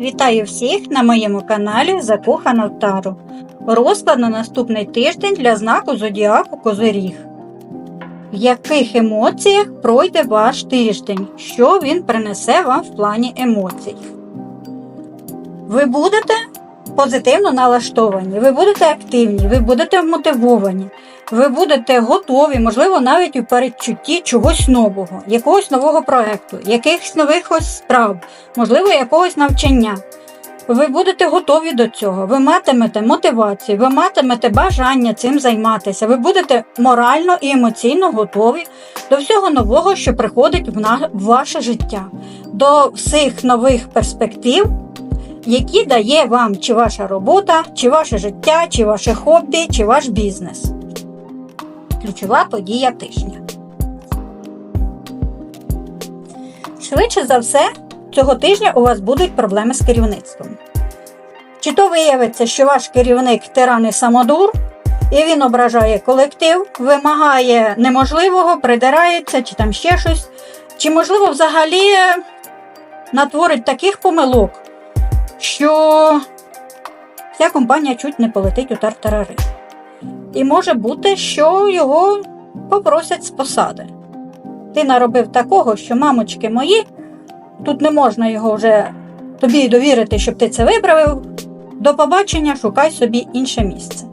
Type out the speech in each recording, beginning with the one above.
Вітаю всіх на моєму каналі Закохана в Тару. Розклад на наступний тиждень для знаку Зодіаку Козиріг. В яких емоціях пройде ваш тиждень? Що він принесе вам в плані емоцій? Ви будете позитивно налаштовані, ви будете активні, ви будете мотивовані, ви будете готові, можливо, навіть у передчутті чогось нового, якогось нового проекту, якихось нових справ, можливо, якогось навчання. Ви будете готові до цього, ви матимете мотивацію, ви матимете бажання цим займатися, ви будете морально і емоційно готові до всього нового, що приходить в, на... в ваше життя, до всіх нових перспектив, які дає вам чи ваша робота, чи ваше життя, чи ваше хобі, чи ваш бізнес. Ключова подія тижня. Швидше за все, цього тижня у вас будуть проблеми з керівництвом. Чи то виявиться, що ваш керівник тиран і самодур, і він ображає колектив, вимагає неможливого, придирається, чи там ще щось, чи, можливо, взагалі натворить таких помилок, що вся компанія чуть не полетить у тартарари. І може бути, що його попросять з посади. Ти наробив такого, що, мамочки мої, тут не можна його вже тобі довірити, щоб ти це виправив. До побачення шукай собі інше місце.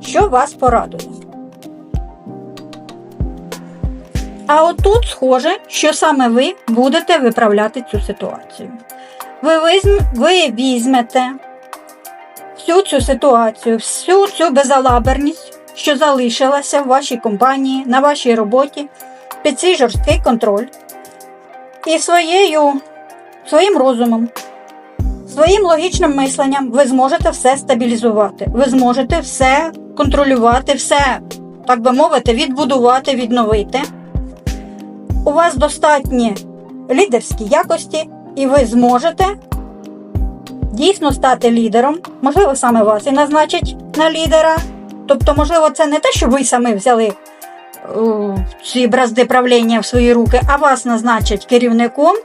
Що вас порадує? А отут схоже, що саме ви будете виправляти цю ситуацію. Ви, візьм, ви візьмете всю цю ситуацію, всю цю безалаберність, що залишилася в вашій компанії, на вашій роботі, під свій жорсткий контроль. І своєю, своїм розумом, своїм логічним мисленням ви зможете все стабілізувати, ви зможете все контролювати, все, так би мовити, відбудувати, відновити. У вас достатні лідерські якості, і ви зможете дійсно стати лідером. Можливо, саме вас і назначать на лідера. Тобто, можливо, це не те, що ви самі взяли о, ці бразди правління в свої руки, а вас назначать керівником,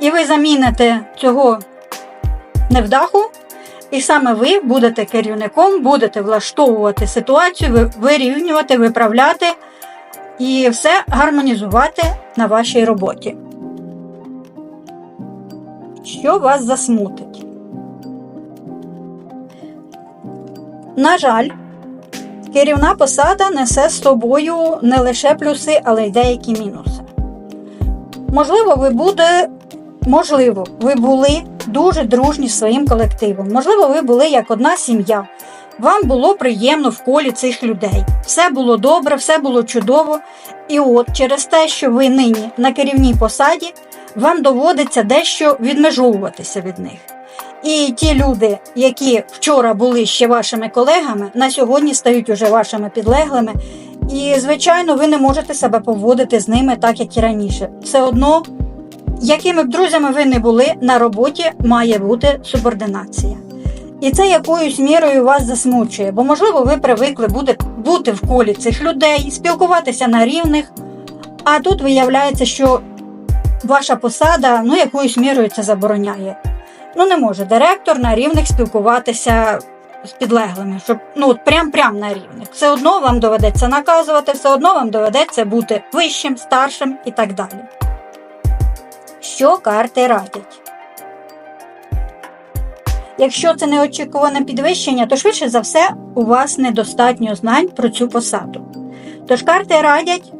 і ви заміните цього невдаху. І саме ви будете керівником, будете влаштовувати ситуацію, вирівнювати, виправляти і все гармонізувати на вашій роботі. Що вас засмутить? На жаль, керівна посада несе з собою не лише плюси, але й деякі мінуси. Можливо, ви буде, можливо, ви були дуже дружні з своїм колективом. Можливо, ви були як одна сім'я. Вам було приємно в колі цих людей. Все було добре, все було чудово. І от через те, що ви нині на керівній посаді, вам доводиться дещо відмежовуватися від них. І ті люди, які вчора були ще вашими колегами, на сьогодні стають уже вашими підлеглими. І, звичайно, ви не можете себе поводити з ними так, як і раніше. Все одно, якими б друзями ви не були, на роботі має бути субординація. І це якоюсь мірою вас засмучує, бо, можливо, ви привикли буде- бути в колі цих людей, спілкуватися на рівних, а тут виявляється, що ваша посада ну, якоюсь мірою це забороняє. Ну, не може директор на рівних спілкуватися з підлеглими, щоб ну от прям-прям на рівних. Все одно вам доведеться наказувати, все одно вам доведеться бути вищим, старшим і так далі. Що карти радять? Якщо це неочікуване підвищення, то швидше за все у вас недостатньо знань про цю посаду. Тож карти радять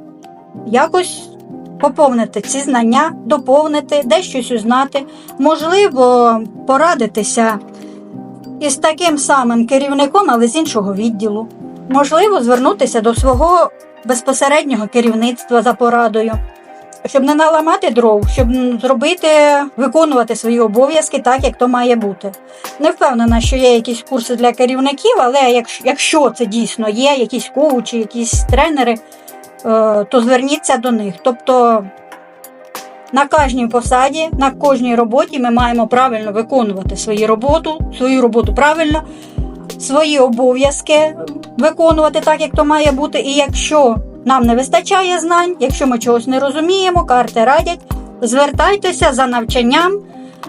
якось поповнити ці знання, доповнити, дещось узнати, можливо, порадитися із таким самим керівником, але з іншого відділу. Можливо, звернутися до свого безпосереднього керівництва за порадою, щоб не наламати дров, щоб зробити, виконувати свої обов'язки так, як то має бути. Не впевнена, що є якісь курси для керівників, але якщо, це дійсно є, якісь коучі, якісь тренери, то зверніться до них. Тобто на кожній посаді, на кожній роботі ми маємо правильно виконувати свою роботу, свою роботу правильно, свої обов'язки виконувати так, як то має бути. І якщо нам не вистачає знань, якщо ми чогось не розуміємо, карти радять, звертайтеся за навчанням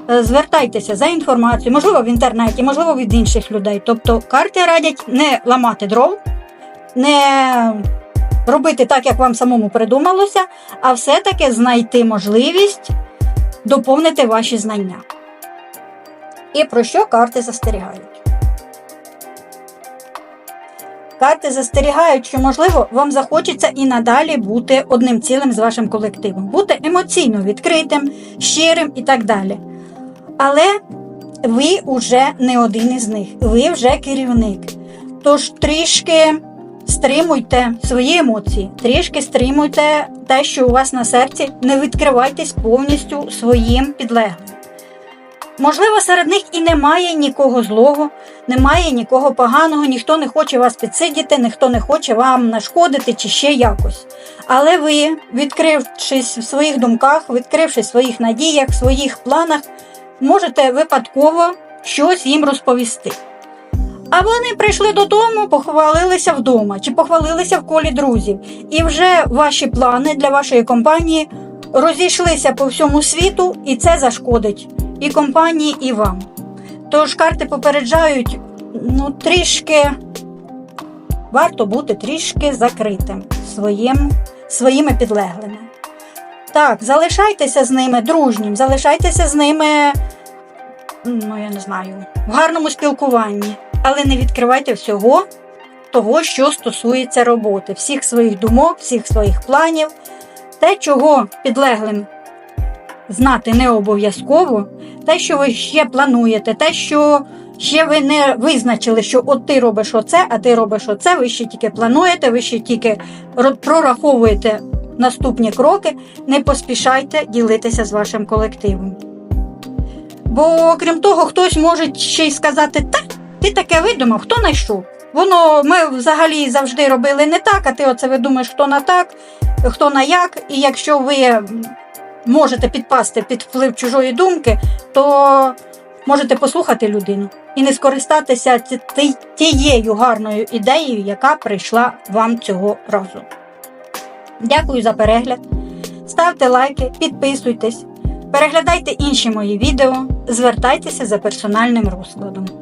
е, звертайтеся за інформацією, можливо, в інтернеті, можливо, від інших людей. Тобто карти радять не ламати дров, не робити так, як вам самому придумалося, а все-таки знайти можливість доповнити ваші знання. І про що карти застерігають? Карти застерігають, що, можливо, вам захочеться і надалі бути одним цілим з вашим колективом, бути емоційно відкритим, щирим і так далі. Але ви вже не один із них, ви вже керівник. Тож трішки стримуйте свої емоції, трішки стримуйте те, що у вас на серці, не відкривайтесь повністю своїм підлеглим. Можливо, серед них і немає нікого злого, немає нікого поганого, ніхто не хоче вас підсидіти, ніхто не хоче вам нашкодити чи ще якось. Але ви, відкрившись в своїх думках, відкрившись в своїх надіях, в своїх планах, можете випадково щось їм розповісти. А вони прийшли додому, похвалилися вдома чи похвалилися в колі друзів. І вже ваші плани для вашої компанії розійшлися по всьому світу, і це зашкодить і компанії, і вам. Тож карти попереджають, ну, трішки варто бути трішки закритим своїм, своїми підлеглими. Так, залишайтеся з ними дружнім, залишайтеся з ними, ну я не знаю, в гарному спілкуванні, але не відкривайте всього того, що стосується роботи, всіх своїх думок, всіх своїх планів, те, чого підлеглим знати не обов'язково, те, що ви ще плануєте, те, що ще ви не визначили, що от ти робиш оце, а ти робиш оце, ви ще тільки плануєте, ви ще тільки прораховуєте наступні кроки, не поспішайте ділитися з вашим колективом. Бо крім того, хтось може ще й сказати, та ти таке видумав, хто знайшов? Воно ми взагалі завжди робили не так, а ти оце видумаєш, хто на так, хто на як. І якщо ви можете підпасти під вплив чужої думки, то можете послухати людину і не скористатися тією гарною ідеєю, яка прийшла вам цього разу. Дякую за перегляд. Ставте лайки, підписуйтесь, переглядайте інші мої відео, звертайтеся за персональним розкладом.